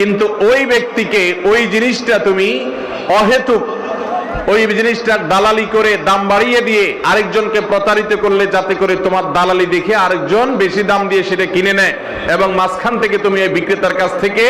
কিন্তু ওই ব্যক্তিকে ওই জিনিসটা তুমি অহেতুক, ওই জিনিসটার দালালি করে দাম বাড়িয়ে দিয়ে আরেকজনকে প্রতারিত করলে যাতে করে তোমার দালালি দেখে আরেকজন বেশি দাম দিয়ে সেটা কিনে নেয় এবং মাঝখান থেকে তুমি এই বিক্রেতার কাছ থেকে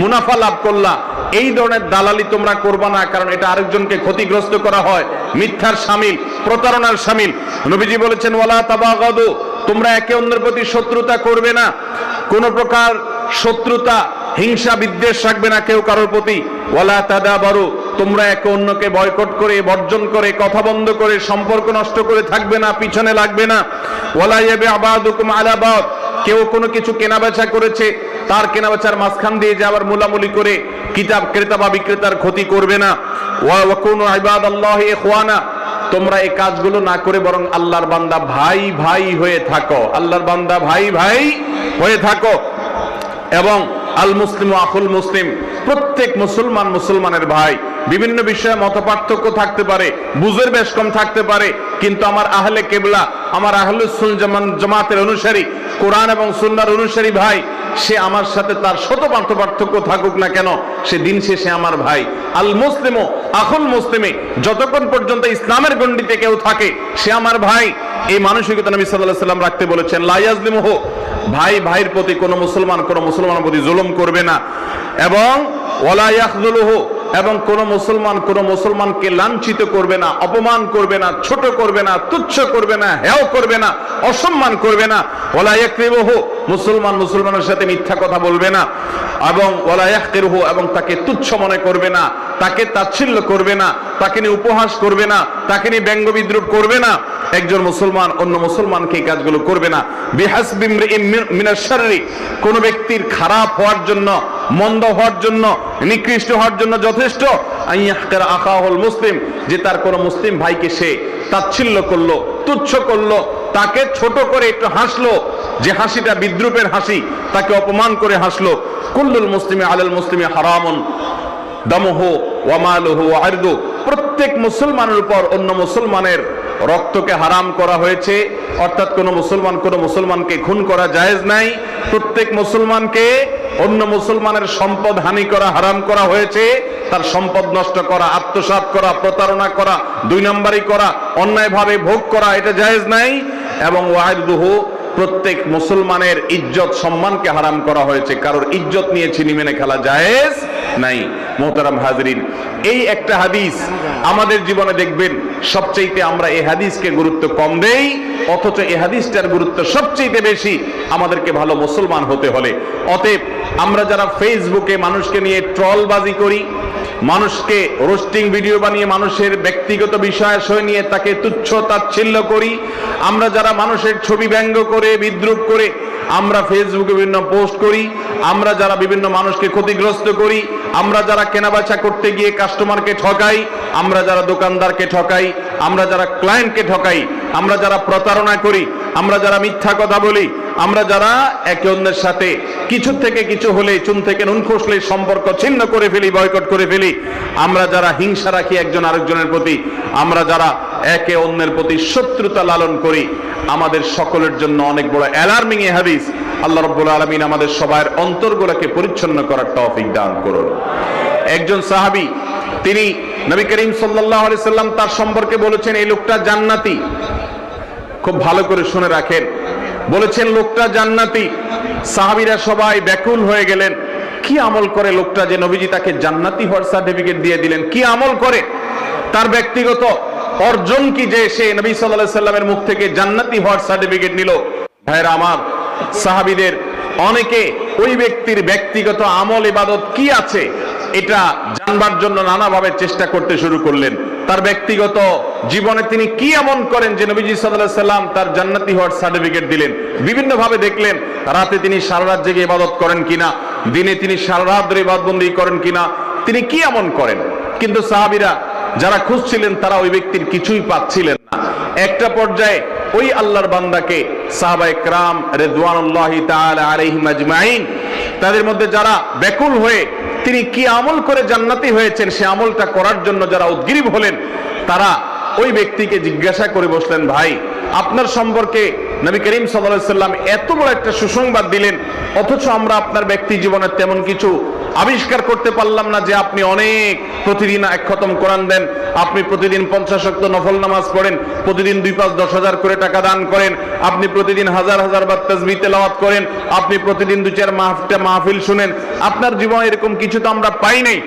মুনাফা লাভ করলা। এই ধরনের দালালি তোমরা করবা না, কারণ এটা আরেকজনকে ক্ষতিগ্রস্ত করা হয়। মিথ্যার সামিল, প্রতারণার সামিল। নবীজি বলেছেন, ওয়ালা তাবাগাদু তোমরা একে অন্যের প্রতি শত্রুতা করবে না। কোন প্রকার শত্রুতা হিংসা বিদ্বেষ রাখবে না কেউ কারোর প্রতি। ওয়ালা তাদা বারু তোমরা একে অন্যকে বয়কট করে, বর্জন করে, কথা বন্ধ করে, সম্পর্ক নষ্ট করে থাকবে না, পিছনে লাগবে না। ওয়ালা ইয়াবে আবাদুকুম আলা বাদ, কেউ কোনো কিছু কেনাবেচা করেছে, তার কেনাবেচার মাঝখান দিয়ে যে আবার মুলামুলি করে কিতাব ক্রেতা বা বিক্রেতার ক্ষতি করবে না। ওয়া ওয়াকুনু ইবাদাল্লাহি ইখওয়ানা, তোমরা এই কাজগুলো না করে বরং আল্লাহর বান্দা ভাই ভাই হয়ে থাকো। আল্লাহর বান্দা ভাই ভাই হয়ে থাকো। এবং আল মুসলিম ও মুসলিম। প্রত্যেক মুসলমান মুসলমানের ভাই। বিভিন্ন বিষয়ে মত পার্থক্য থাকতে পারে, বুঝের বেশ কম থাকতে পারে, কিন্তু আমার আহলে কেবলা, আমার আহলে সুল জামান জামাতের অনুসারী, কোরআন এবং সুন্নার অনুসারী ভাই, সে আমার সাথে তার শত পার্থ পার্থক্য থাকুক না কেন, সে দিন শেষে আমার ভাই। আল মুসলিম, আকুল মুসলিমে, যতক্ষণ পর্যন্ত ইসলামের গণ্ডিতে কেউ থাকে, সে আমার ভাই। এই মানসিকতা নবী সাল্লাহ সাল্লাম রাখতে বলেছেন লাইয়াজলিম হো ভাই, ভাইয়ের প্রতি কোনো মুসলমান, কোনো মুসলমানের প্রতি জুলুম করবে না। এবং ওলা ইয়াখযুলুহু এবং কোন মুসলমান, কোন মুসলমানকে লাঞ্ছিত করবে না, অপমান করবে না, ছোট করবে না, তুচ্ছ করবে না হেয় করবে না, অসম্মান করবে না। ওলা ইয়াকরিবুহু, মুসলমান মুসলমানের সাথে মিথ্যা কথা বলবে না। এবং ওলা ইয়াহকিরুহু, এবং তাকে তুচ্ছ মনে করবে না, তাকে তাচ্ছিল্য করবে না, তাকে নিয়ে উপহাস করবে না, তাকে নিয়ে ব্যঙ্গ বিদ্রুপ করবে না। একজন মুসলমান অন্য মুসলমানকে এই কাজগুলো করবে না। বিহাস বিহাসবিমিনাশারি কোন ব্যক্তির খারাপ হওয়ার জন্য, মন্দ হওয়ার জন্য, নিকৃষ্ট হওয়ার জন্য যথেষ্ট। আইয়াহকার আকাহুল মুসলিম, যে তার কোন মুসলিম ভাইকে সে তাচ্ছিল্য করল, তুচ্ছ করল, তাকে ছোট করে একটু হাসলো, যে হাসিটা বিদ্রুপের হাসি, তাকে অপমান করে হাসলো। কুল্লুল মুসলিমে আলাল মুসলিমে হারামন, দমহ ওয়ামালহ আরদু। প্রত্যেক মুসলমানের উপর অন্য মুসলমানের রক্তকে হারাম করা হয়েছে, অর্থাৎ কোন মুসলমান কোন মুসলমানকে খুন করা জায়েজ নাই, প্রত্যেক মুসলমানকে অন্য মুসলমানের সম্পদ হানি করা, হারাম করা হয়েছে, তার সম্পদ নষ্ট করা আত্মসাত করা, প্রতারণা করা, দুই নম্বরই করা, অন্যায়ভাবে ভোগ করা, এটা জায়েজ নাই, এবং ওয়াহিদুহু প্রত্যেক মুসলমানের ইজ্জত সম্মানকে হারাম করা হয়েছে। কারোর ইজ্জত নিয়ে ছিনি মেনে খেলা জায়েজ নাই। মোহতারাম হাজরিন, এই একটা হাদিস আমাদের জীবনে দেখবেন সবচেয়ে আমরা এই হাদিসকে গুরুত্ব কম দেই, অথচ এই হাদিসটার গুরুত্ব সবচেয়ে বেশি আমাদেরকে ভালো মুসলমান হতে হলে। অতএব আমরা যারা ফেসবুকে মানুষকে নিয়ে ট্রলবাজি করি মানুষকে রোস্টিং ভিডিও বানিয়ে মানুষের ব্যক্তিগত বিষয় বিষয়াশয় নিয়ে তাকে তুচ্ছ তাচ্ছিল্য করি। আমরা যারা মানুষের ছবি ব্যঙ্গ করে, বিদ্রুপ করে, আমরা ফেসবুকে বিভিন্ন পোস্ট করি। আমরা যারা বিভিন্ন মানুষকে ক্ষতিগ্রস্ত করি, আমরা যারা কেনাবেচা করতে গিয়ে কাস্টমারকে ঠকাই, আমরা যারা দোকানদারকে ঠকাই, আমরা যারা ক্লায়েন্টকে ঠকাই, আমরা যারা প্রতারণা করি, আমরা যারা মিথ্যা কথা বলি আমরা যারা একে অন্যের সাথে কিছু থেকে কিছু হলে চুন থেকে নুন খসলে সম্পর্ক ছিন্ন করে ফেলি, বয়কট করে ফেলি, আমরা যারা হিংসা রাখি একজন আরেকজনের প্রতি, আমরা যারা একে অন্যের প্রতি শত্রুতা লালন করি, আমাদের সকলের জন্য অনেক বড় অ্যালার্মিং এ হাদিস। আল্লাহ রব্বুল আলমিন আমাদের সবার অন্তরগুলোকে পরিচ্ছন্ন করার তৌফিক দান করুন। একজন সাহাবী, তিনি নবী করিম আলাইহি সাল্লাম তার সম্পর্কে বলেছেন, এই লোকটা জান্নাতি। খুব ভালো করে শুনে রাখেন। বলেছেন, লোকটা জান্নাতি। সাহাবীরা সবাই ব্যাকুল হয়ে গেলেন। কি আমল করে লোকটা যে নবীজি তাকে জান্নাতি হওয়ার সার্টিফিকেট দিয়ে দিলেন? কি আমল করে? তার ব্যক্তিগত অর্জন কি যে সে নবী আলাইহি সাল্লামের মুখ থেকে জান্নাতি হওয়ার সার্টিফিকেট নিল? ভাইরা আমার, সাহাবীদের অনেকে ওই ব্যক্তির ব্যক্তিগত আমল, ইবাদত কি আছে? এটা জানবার জন্য নানাভাবে চেষ্টা করতে শুরু করলেন। তার ব্যক্তিগত জীবনে তিনি কি এমন করেন যে নবীজি সাল্লাহ সাল্লাম তার জান্নাতি হওয়ার সার্টিফিকেট দিলেন? বিভিন্ন ভাবে দেখলেন, রাতে তিনি সারা রাত জেগে ইবাদত করেন কিনা? দিনে তিনি সারা রাত ধরে ইবাদবন্দি করেন কিনা? তিনি কি এমন করেন? কিন্তু সাহাবিরা যারা খুঁজছিলেন তারা ওই ব্যক্তির কিছুই পাচ্ছিলেন না। একটা পর্যায়ে ওই আল্লাহর বান্দাকে সাহাবা একরাম রেদওয়ানুল্লাহি তাদের মধ্যে যারা ব্যাকুল হয়ে তিনি কি আমল করে জান্নাতি হয়েছেন, সে আমলটা করার জন্য যারা উদ্গ্রীব হলেন, তারা ওই ব্যক্তিকে জিজ্ঞাসা করে বসলেন, ভাই আপনার সম্পর্কে নবী করিম সাল্লাম এত বড় একটা সুসংবাদ দিলেন, অথচ আমরা আপনার ব্যক্তি জীবনে তেমন কিছু আবিষ্কার করতে পারলাম না যে আপনি অনেক প্রতিদিন এক খতম কোরআন দেন, আপনি প্রতিদিন পঞ্চাশ শক্ত নফল নামাজ পড়েন, প্রতিদিন দুই পাঁচ দশ হাজার করে টাকা দান করেন, আপনি প্রতিদিন হাজার হাজার বার তসবি তেলাওয়াত করেন, আপনি প্রতিদিন দু চার মাহফিল শুনেন, আপনার জীবনে এরকম কিছু তো আমরা পাই নাই।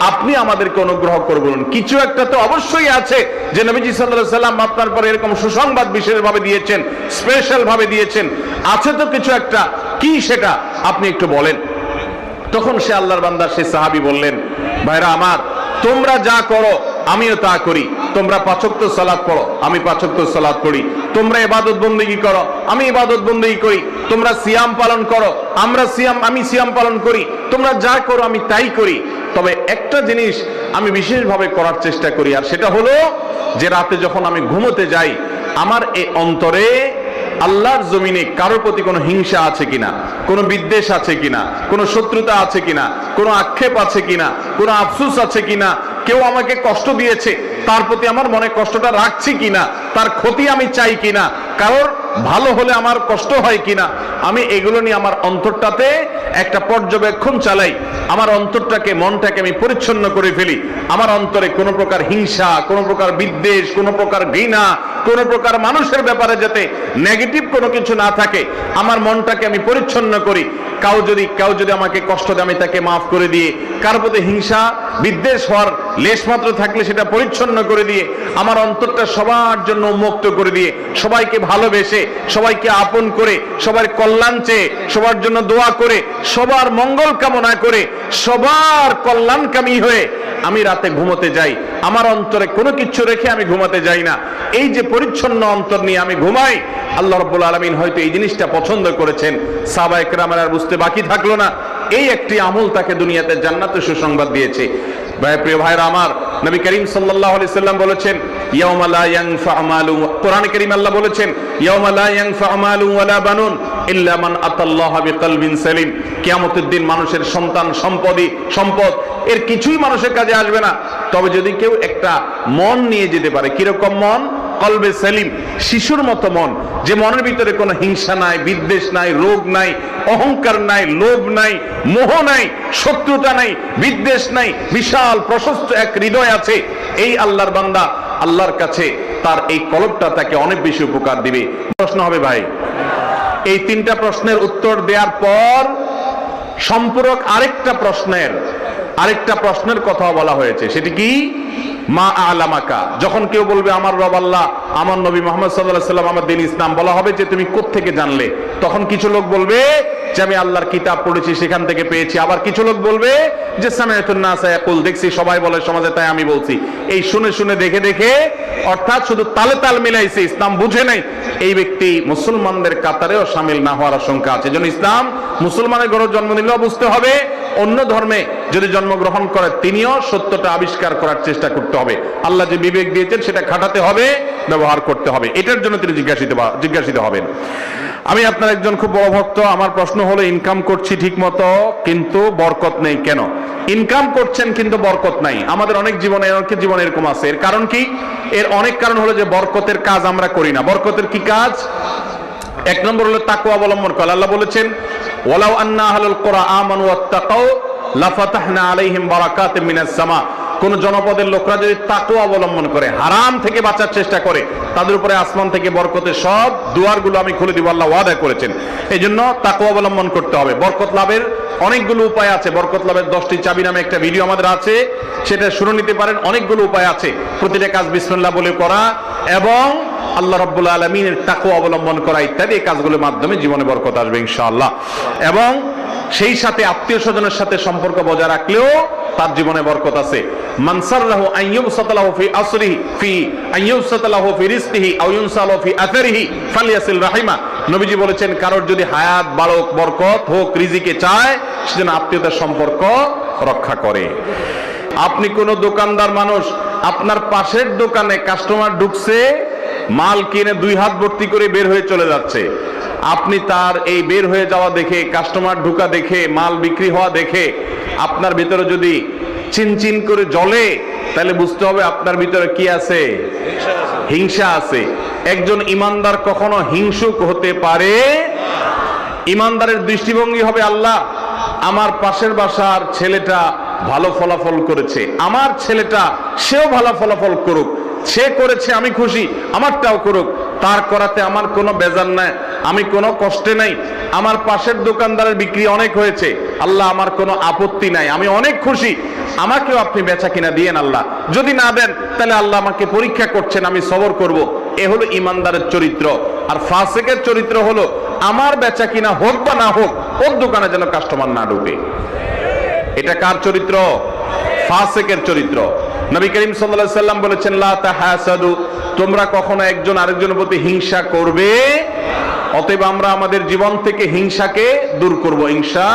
আপনি আমাদেরকে অনুগ্রহ করে বলুন। কিছু একটা তো অবশ্যই আছে যে নবীজি সাল্লাল্লাহু সাল্লাম আপনার পরে এরকম সুসংবাদ বিশেষভাবে দিয়েছেন স্পেশাল ভাবে দিয়েছেন। আছে তো কিছু একটা? কি সেটা? আপনি একটু বলেন। তখন সে আল্লাহর বান্দা, সে সাহাবি বললেন, ভাইরা আমার, তোমরা যা করো, আমিও তা করি। তোমরা পাচক্ত সালাদ পড়ো, আমি পাচক্ত সালাদ পড়ি। তোমরা ইবাদত বন্দেগী করো, আমি ইবাদত বন্দেগী করি। তোমরা সিয়াম পালন করো, আমরা সিয়াম, আমি সিয়াম পালন করি। তোমরা যা করো, আমি তাই করি। তবে একটা জিনিস আমি বিশেষভাবে করার চেষ্টা করি, আর সেটা হলো যে রাতে যখন আমি ঘুমোতে যাই, আমার এই অন্তরে আল্লাহর জমিনে কারোর প্রতি কোনো হিংসা আছে কিনা, কোনো বিদ্বেষ আছে কিনা, কোনো শত্রুতা আছে কিনা, কোনো আক্ষেপ আছে কিনা, কোনো আফসুস আছে কিনা, কেউ আমাকে কষ্ট দিয়েছে, তার প্রতি আমার মনে কষ্টটা রাখছি কিনা, তার ক্ষতি আমি চাই কিনা, কারোর ভালো হলে আমার কষ্ট হয় কিনা? আমি এগুলো নিয়ে আমার অন্তরটাতে একটা পর্যবেক্ষণ চালাই। আমার অন্তরটাকে, মনটাকে আমি পরিচ্ছন্ন করে ফেলি। আমার অন্তরে কোনো প্রকার হিংসা, কোনো প্রকার বিদ্বেষ, কোনো প্রকার ঘৃণা, কোনো প্রকার মানুষের ব্যাপারে যাতে নেগেটিভ কোনো কিছু না থাকে, আমার মনটাকে আমি পরিচ্ছন্ন করি। কাউ যদি কাউ যদি আমাকে কষ্ট দেয়, আমি তাকে মাফ করে দিয়ে কার প্রতি হিংসা, বিদ্বেষ হওয়ার লেশমাত্র থাকলে সেটা পরিচ্ছন্ন করে দিয়ে, আমার অন্তরটা সবার জন্য মুক্ত করে দিয়ে, সবাইকে ভালোবেসে, সবাইকে আপন করে, সবার কল্যাণ চেয়ে, সবার জন্য দোয়া করে, সবার মঙ্গল কামনা করে সবার কল্যাণকামী হয়ে আমি রাতে ঘুমোতে যাই। আমার অন্তরে কোনো কিছু রেখে আমি ঘুমাতে যাই না। এই যে পরিচ্ছন্ন অন্তর নিয়ে আমি ঘুমাই, আল্লাহ রব্বুল আলমিন হয়তো এই জিনিসটা পছন্দ করেছেন। সাবা একরামের আর বুঝতে বাকি থাকল না। এই একটি আমল তাকে দুনিয়াতে জান্নাতের সুসংবাদ দিয়েছে। ভাই, প্রিয় ভাইরা আমার, নবী করিম সাল্লাল্লাহু আলাইহি সাল্লাম বলেছেন, ইয়াউমা লা ইয়ানফা মালু কোরআনে কারীম আল্লাহ বলেছেন, ইয়াউমা লা ইয়ানফা মালু ওয়ালা বানুন ইল্লা মান আতাল্লাহ বিকলবিন সালিম। কিয়ামতের দিন মানুষের সন্তান সম্পদই সম্পদ। এর কিছুই মানুষের কাজে আসবে না। তবে যদি কেউ একটা মন নিয়ে যেতে পারে, কীরকম মন? কলবে সেলিম, শিশুর মতো মন, যে মনের ভিতরে কোনো হিংসা নাই, বিদ্বেষ নাই, রোগ নাই, অহংকার নাই, লোভ নাই, মোহ নাই, শত্রুতা নাই, বিদ্বেষ নাই, বিশাল প্রশস্ত এক হৃদয় আছে, এই আল্লাহর বান্দা আল্লাহর কাছে তার এই কলবটা তাকে অনেক বেশি উপকার দিবে। প্রশ্ন হবে ভাই, এই তিনটা প্রশ্নের উত্তর দেওয়ার পর সম্পূরক আরেকটা প্রশ্নের আরেকটা প্রশ্নের কথা বলা হয়েছে, সেটি কি? মা আলামাকা। যখন কেউ বলবে, আমার রব আল্লাহ, আমার নবী মোহাম্মদ সাল্লাহ সাল্লাম আমার দিন ইসলাম। বলা হবে যে, তুমি থেকে জানলে? তখন কিছু লোক বলবে যে, আমি আল্লাহর কিতাব পড়েছি, সেখান থেকে পেয়েছি। আবার কিছু লোক বলবে যে সামায়াতুল দেখছি সবাই বলে, সমাজে তাই আমি বলছি। এই শুনে শুনে দেখে দেখে, অর্থাৎ শুধু তালে তাল মিলাইছে, ইসলাম বুঝে নাই। এই ব্যক্তি মুসলমানদের কাতারেও সামিল না হওয়ার আশঙ্কা আছে। যেন ইসলাম মুসলমানের ঘরে জন্ম নিলেও বুঝতে হবে অন্য ধর্মে যদি জন্মগ্রহণ করে, তিনিও সত্যটা আবিষ্কার করার চেষ্টা করতে হবে। আল্লাহ যে বিবেক দিয়েছেন, সেটা খাটাতে হবে, ব্যবহার করতে হবে। এটার জন্য তিনি জিজ্ঞাসিত জিজ্ঞাসিত হবেন। আমি আপনার একজন খুব বড় ভক্ত, আমার প্রশ্ন হলো ইনকাম করছি ঠিক মতো কিন্তু বরকত নেই কেন? ইনকাম করছেন, কিন্তু বরকত নাই। আমাদের অনেক জীবনে অনেক জীবনে এরকম আছে। এর কারণ কি? এর অনেক কারণ হলো যে, বরকতের কাজ আমরা করি না। বরকতের কি কাজ? এক নম্বর হলো তাকু অবলম্বন করা। আল্লাহ বলেছেন ওয়ালাউ আন্না আহলুল কোরআ আমানু ওয়াত্তাকাউ, লাফাতাহনা আলাইহিম বারাকাতিম মিনাস সামা। কোন জনপদের লোকরা যদি তাকু অবলম্বন করে, হারাম থেকে বাঁচার চেষ্টা করে, তাদের উপরে আসমান থেকে বরকতের সব দুয়ারগুলো আমি খুলে দিব, আল্লাহ ওয়াদা করেছেন। এই জন্য তাকু অবলম্বন করতে হবে। বরকত লাভের অনেকগুলো উপায় আছে। বরকত লাভের দশটি চাবি নামে একটা ভিডিও আমাদের আছে। সেটা শুনে নিতে পারেন। অনেকগুলো উপায় আছে। প্রতিটা কাজ বিসমিল্লাহ বলে করা এবং আল্লাহ রব্বুল আলমিনের তাকু অবলম্বন করা ইত্যাদি এই কাজগুলোর মাধ্যমে জীবনে বরকত আসবে ইনশাআল্লাহ। এবং সেই সাথে আত্মীয় স্বজনের সাথে সম্পর্ক বজায় রাখলেও তার জীবনে বরকত আছে। বলেছেন, কারোর যদি হায়াত বালক বরকত হোক, রিজিকে চায় সেজন্য আত্মীয়তার সম্পর্ক রক্ষা করে। আপনি কোন দোকানদার মানুষ, আপনার পাশের দোকানে কাস্টমার ঢুকছে মাল কিনে দুই হাত ভর্তি করে বের হয়ে চলে যাচ্ছে। আপনি তার এই বের হয়ে যাওয়া দেখে কাস্টমার ঢুকা দেখে, মাল বিক্রি হওয়া দেখে, আপনার ভিতরে যদি চিনচিন করে জলে তাহলে বুঝতে হবে আপনার ভিতরে কি আছে। হিংসা আছে। একজন ইমানদার কখনো হিংসুক হতে পারে ইমানদারের দৃষ্টিভঙ্গি হবে আল্লাহ, আমার পাশের বাসার ছেলেটা ভালো ফলাফল করেছে। আমার ছেলেটা সেও ভালো ফলাফল করুক। সে করেছে, আমি খুশি, আমারটাও করুক। তার করাতে আমার কোনো বেজার নাই, আমি কোনো কষ্টে নাই। আমার পাশের দোকানদারের বিক্রি অনেক হয়েছে, আল্লাহ আমার কোনো আপত্তি নাই, আমি অনেক খুশি। আমাকেও আপনি বেচা কিনা দিয়েন আল্লাহ। যদি না দেন, তাহলে আল্লাহ আমাকে পরীক্ষা করছেন, আমি সবর করব। এ হলো ইমানদারের চরিত্র। আর ফাসেকের চরিত্র হলো, আমার বেচা কিনা হোক বা না হোক, ওর দোকানে যেন কাস্টমার না ঢুকে। এটা কার চরিত্র? ফাসেকের চরিত্র। নবী করিম সাল্লাল্লাহু সাল্লাম বলেছেন, লা তাহাসাদু তোমরা কখনো একজন আরেকজনের প্রতি হিংসা করবে? অতএব আমরা আমাদের জীবন থেকে হিংসাকে দূর করব, ইনশা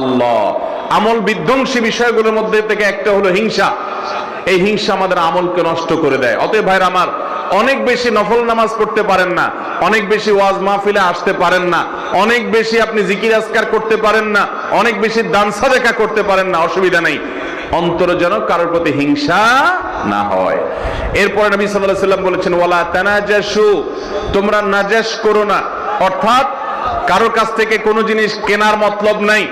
আল্লাহ। আমল বিধ্বংসী বিষয়গুলোর মধ্যে থেকে একটা হলো হিংসা। এই হিংসা আমাদের আমলকে নষ্ট করে দেয়। অতএব ভাইরা আমার, অনেক বেশি নফল নামাজ পড়তে পারেন না, অনেক বেশি ওয়াজ মাহফিলে আসতে পারেন না, অনেক বেশি আপনি জিকির আজকার করতে পারেন না, অনেক বেশি দানসা দেখা করতে পারেন না, অসুবিধা নেই। অন্তর যেন কারোর প্রতি হিংসা না হয়। এরপরে নবী আলাইহি সাল্লাম বলেছেন, ওয়ালা তানাজাসু তোমরা নাজাস করো না। অর্থাৎ কারোর কাছ থেকে কোনো জিনিস কেনার মতলব নাই।